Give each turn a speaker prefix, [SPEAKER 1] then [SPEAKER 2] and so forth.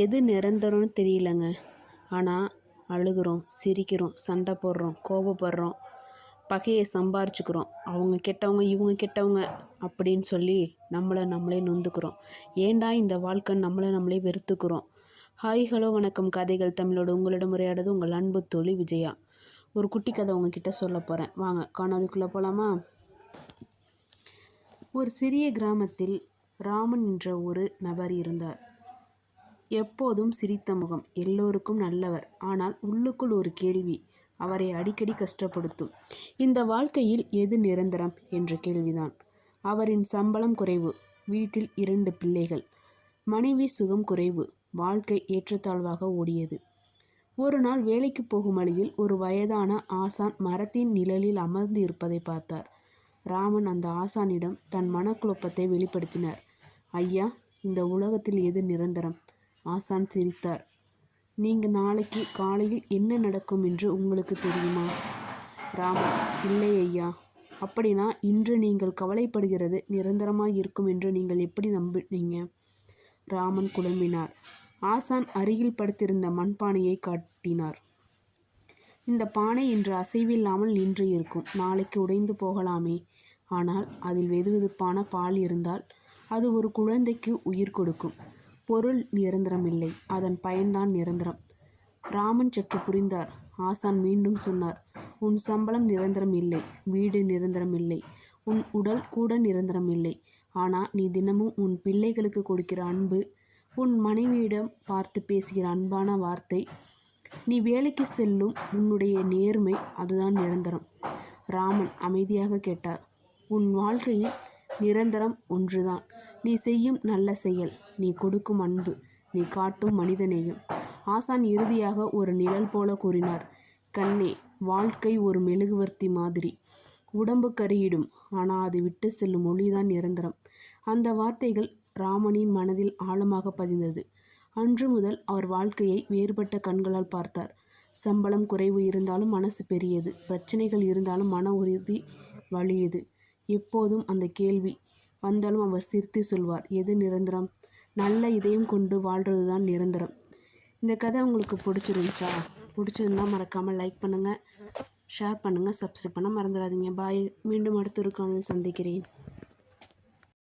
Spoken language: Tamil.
[SPEAKER 1] எது நிரந்தரம்னு தெரியலங்க. ஆனால் அழுகுறோம் சிரிக்கிறோம் சண்டை போடுறோம் கோபப்படுறோம் பகையை சம்பாரிச்சுக்கிறோம். அவங்க கெட்டவங்க இவங்க கெட்டவங்க அப்படின்னு சொல்லி நம்மளை நம்மளே நொந்துக்கிறோம். ஏன்டா இந்த வாழ்க்கை நம்மளை நம்மளே வெறுத்துக்கிறோம்? ஹாய் ஹலோ வணக்கம். கதைகள் தமிழோட உங்களிடம் உரையாடுது உங்கள் அன்பு தோழி விஜயா. ஒரு குட்டி கதை உங்ககிட்ட சொல்ல போகிறேன் வாங்க காணொலிக்குள்ளே போகலாமா ஒரு சிறிய கிராமத்தில் ராமன் என்ற ஒரு நபர் இருந்தார். எப்போதும் சிரித்த முகம். எல்லோருக்கும் நல்லவர். ஆனால் உள்ளுக்குள் ஒரு கேள்வி அவரை அடிக்கடி கஷ்டப்படுத்தும். இந்த வாழ்க்கையில் எது நிரந்தரம்? என்ற கேள்விதான். அவரின் சம்பளம் குறைவு. வீட்டில் இரண்டு பிள்ளைகள். மனைவி சுகம் குறைவு. வாழ்க்கை ஏற்றத்தாழ்வாக ஓடியது. ஒரு நாள் வேலைக்கு போகும் வழியில் ஒரு வயதான ஆசான் மரத்தின் நிழலில் அமர்ந்து இருப்பதை பார்த்தார். ராமன் அந்த ஆசானிடம் தன் மனக்குழப்பத்தை வெளிப்படுத்தினார். ஐயா இந்த உலகத்தில் எது நிரந்தரம்? ஆசான் சிரித்தார். நீங்கள் நாளைக்கு காலையில் என்ன நடக்கும் என்று உங்களுக்கு தெரியுமா? ராமா இல்லை ஐயா. அப்படின்னா இன்று நீங்கள் கவலைப்படுகிறது நிரந்தரமாக இருக்கும் என்று நீங்கள் எப்படி நம்பினீங்க ராமன் குழம்பினார். ஆசான் அருகில் படுத்திருந்த மண்பானையை காட்டினார். இந்த பானை இன்று அசைவில்லாமல் நின்று இருக்கும். நாளைக்கு உடைந்து போகலாமே. ஆனால் அதில் வெதுவெதுப்பான பால் இருந்தால் அது ஒரு குழந்தைக்கு உயிர் கொடுக்கும். பொருள் நிரந்தரமில்லை அதன் பயன்தான் நிரந்தரம். ராமன் சற்று புரிந்தார். ஆசான் மீண்டும் சொன்னார் உன் சம்பளம் நிரந்தரம் இல்லை வீடு நிரந்தரம் இல்லை உன் உடல் கூட நிரந்தரம் இல்லை ஆனால் நீ தினமும் உன் பிள்ளைகளுக்கு கொடுக்கிற அன்பு உன் மனைவியிடம் பார்த்து பேசுகிற அன்பான வார்த்தை நீ வேலைக்கு செல்லும் உன்னுடைய நேர்மை அதுதான் நிரந்தரம் ராமன் அமைதியாக கேட்டார் உன் வாழ்க்கையில் நிரந்தரம் ஒன்றுதான். நீ செய்யும் நல்ல செயல். நீ கொடுக்கும் அன்பு. நீ காட்டும் மனிதநேயம். ஆசான் இறுதியாக ஒரு நிழல் போல கூறினார். கண்ணே வாழ்க்கை ஒரு மெழுகுவர்த்தி மாதிரி. உடம்பு கரியிடும் ஆனால் அது விட்டு செல்லும் மொழிதான் நிரந்தரம். அந்த வார்த்தைகள் ராமனின் மனதில் ஆழமாக பதிந்தது. அன்று முதல் அவர் வாழ்க்கையை வேறுபட்ட கண்களால் பார்த்தார். சம்பளம் குறைவு இருந்தாலும் மனசு பெரியது. பிரச்சனைகள் இருந்தாலும் மன உறுதி வலியது. எப்போதும் அந்த கேள்வி வந்தாலும் அவர் சிரித்து சொல்வார் எது நிரந்தரம்? நல்ல இதயம் கொண்டு வாழ்கிறது தான் நிரந்தரம். இந்த கதை உங்களுக்கு பிடிச்சிருந்துச்சா? பிடிச்சிருந்தா மறக்காமல் லைக் பண்ணுங்கள் ஷேர் பண்ணுங்கள் சப்ஸ்கிரைப் பண்ண மறந்துடாதீங்க. பாய் மீண்டும் அடுத்த ஒரு காணொலியில் சந்திக்கிறேன்.